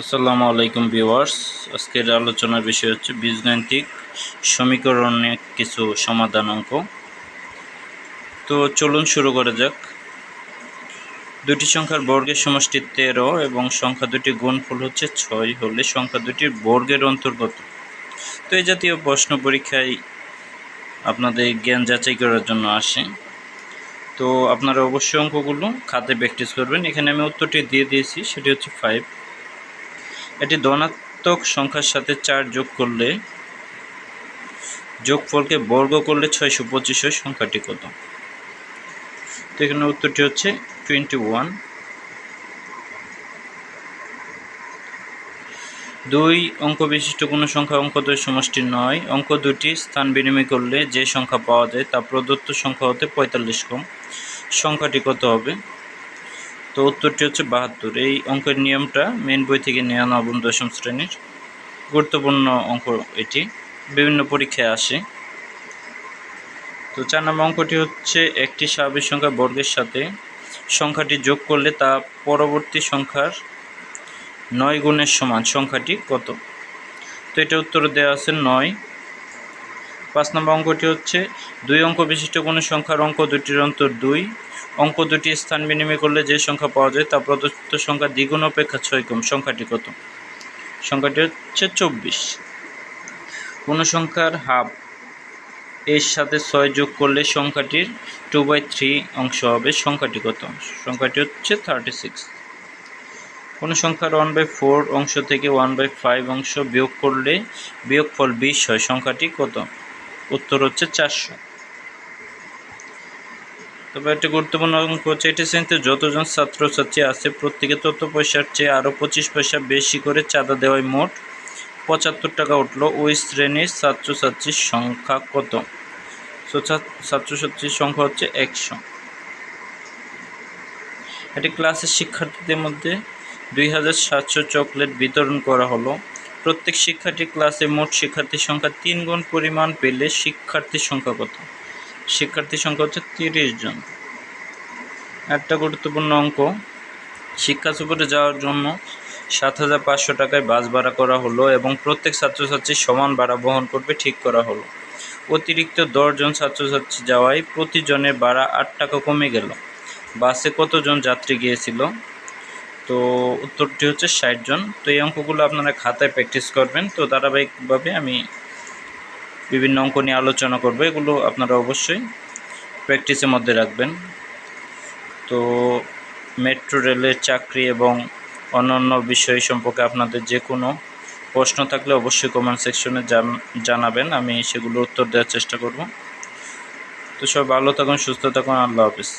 আসসালামু আলাইকুম ভিউয়ার্স। আজকের আলোচনার বিষয় হচ্ছে বীজগাণিতিক সমীকরণের কিছু সমাধান অঙ্ক। তো চলুন শুরু করা যাক। দুটি সংখ্যার বর্গের সমষ্টি তেরো এবং সংখ্যা দুটি গুণফল হচ্ছে ছয় হলে সংখ্যা দুটির বর্গের অন্তর্গত তো এই জাতীয় প্রশ্ন পরীক্ষায় আপনাদের জ্ঞান যাচাই করার জন্য আসে। তো আপনারা অবশ্যই অঙ্কগুলো খাতে প্র্যাকটিস করবেন। এখানে আমি উত্তরটি দিয়ে দিয়েছি, সেটি হচ্ছে ফাইভ এটি ধনাত্মক সংখ্যার সাথে চার যোগ করলে যোগফলকে বর্গ করলে ছয়শো পঁচিশ হয়, সংখ্যাটি কত? তো এখানে উত্তরটি হচ্ছে টোয়েন্টি ওয়ান দুই অঙ্ক বিশিষ্ট কোনো সংখ্যা অঙ্ক দুই সমষ্টি নয়। অঙ্ক দুটি স্থান বিনিময় করলে যে সংখ্যা পাওয়া যায় তা প্রদত্ত সংখ্যা হতে পঁয়তাল্লিশ কম। সংখ্যাটি কত হবে? তো উত্তরটি হচ্ছে বাহাত্তর। এই অঙ্কের নিয়মটা মেন বই থেকে নেওয়া নবম, দশম শ্রেণির গুরুত্বপূর্ণ অঙ্ক এটি। বিভিন্ন পরীক্ষায় আসে। তো চার নম্বর অঙ্কটি হচ্ছে একটি স্বাভাবিক সংখ্যা বর্গের সাথে সংখ্যাটি যোগ করলে তা পরবর্তী সংখ্যার নয় গুণের সমান। সংখ্যাটি কত? তো এটা উত্তর দেওয়া আছে নয়। পাঁচ নম্বর অঙ্কটি হচ্ছে দুই অঙ্ক বিশিষ্ট কোনো সংখ্যার অঙ্ক দুটির অন্তর দুই। অঙ্ক দুটি স্থান বিনিময় করলে যে সংখ্যা পাওয়া যায় তা প্রদত্ত সংখ্যা দ্বিগুণ অপেক্ষা ছয় কম সংখ্যাটি কত? সংখ্যাটি হচ্ছে চব্বিশ। কোনো সংখ্যার হাফ এর সাথে ছয় যোগ করলে সংখ্যাটির টু বাই থ্রি অংশ হবে। সংখ্যাটি কত? সংখ্যাটি হচ্ছে থার্টি সিক্স কোনো সংখ্যার ওয়ান বাই ফোর অংশ থেকে ওয়ান বাই ফাইভ অংশ বিয়োগ করলে বিয়োগফল বিশ হয়। সংখ্যাটি কত? উত্তর হচ্ছে চারশো। তবে একটি গুরুত্বপূর্ণ অঙ্ক হচ্ছে এটি শ্রেণীতে যতজন ছাত্রছাত্রী আছে, প্রত্যেকে তত পয়সার চেয়ে আরও পঁচিশ পয়সা বেশি করে চাঁদা দেওয়ায় মোট পঁচাত্তর টাকা উঠল। ওই শ্রেণির ছাত্রছাত্রীর সংখ্যা কত? ছাত্রছাত্রীর সংখ্যা হচ্ছে একশো। এটি ক্লাসের শিক্ষার্থীদের মধ্যে দুই হাজার সাতশো চকলেট বিতরণ করা হলো। প্রত্যেক শিক্ষার্থী ক্লাসে মোট শিক্ষার্থীর সংখ্যা তিন গুণ পরিমাণ পেলে শিক্ষার্থীর সংখ্যা কত? শিক্ষার্থীর সংখ্যা হচ্ছে তিরিশ জন। একটা গুরুত্বপূর্ণ অঙ্ক, শিক্ষা সফরে যাওয়ার জন্য সাত হাজার পাঁচশো টাকায় বাস ভাড়া করা হলো এবং প্রত্যেক ছাত্রছাত্রী সমান ভাড়া বহন করবে ঠিক করা হলো। অতিরিক্ত দশজন ছাত্রছাত্রী যাওয়ায় প্রতিজনের ভাড়া আট টাকা কমে গেল। বাসে কতজন যাত্রী গিয়েছিল? তো উত্তরটি হচ্ছে ষাট জন। তো এই অঙ্কগুলো আপনারা খাতায় প্র্যাকটিস করবেন। তো ধারাবাহিকভাবে আমি বিভিন্ন অঙ্ক নিয়ে আলোচনা করব, এগুলো আপনারা অবশ্যই প্র্যাকটিসের মধ্যে রাখবেন। তো মেট্রো রেলের চাকরি এবং অন্যান্য বিষয় সম্পর্কে আপনাদের যে কোনো প্রশ্ন থাকলে অবশ্যই কমেন্ট সেকশনে জানাবেন, আমি সেগুলো উত্তর দেওয়ার চেষ্টা করব। তো সব ভালো থাকুন, সুস্থ থাকুন, আল্লাহ হাফিজ।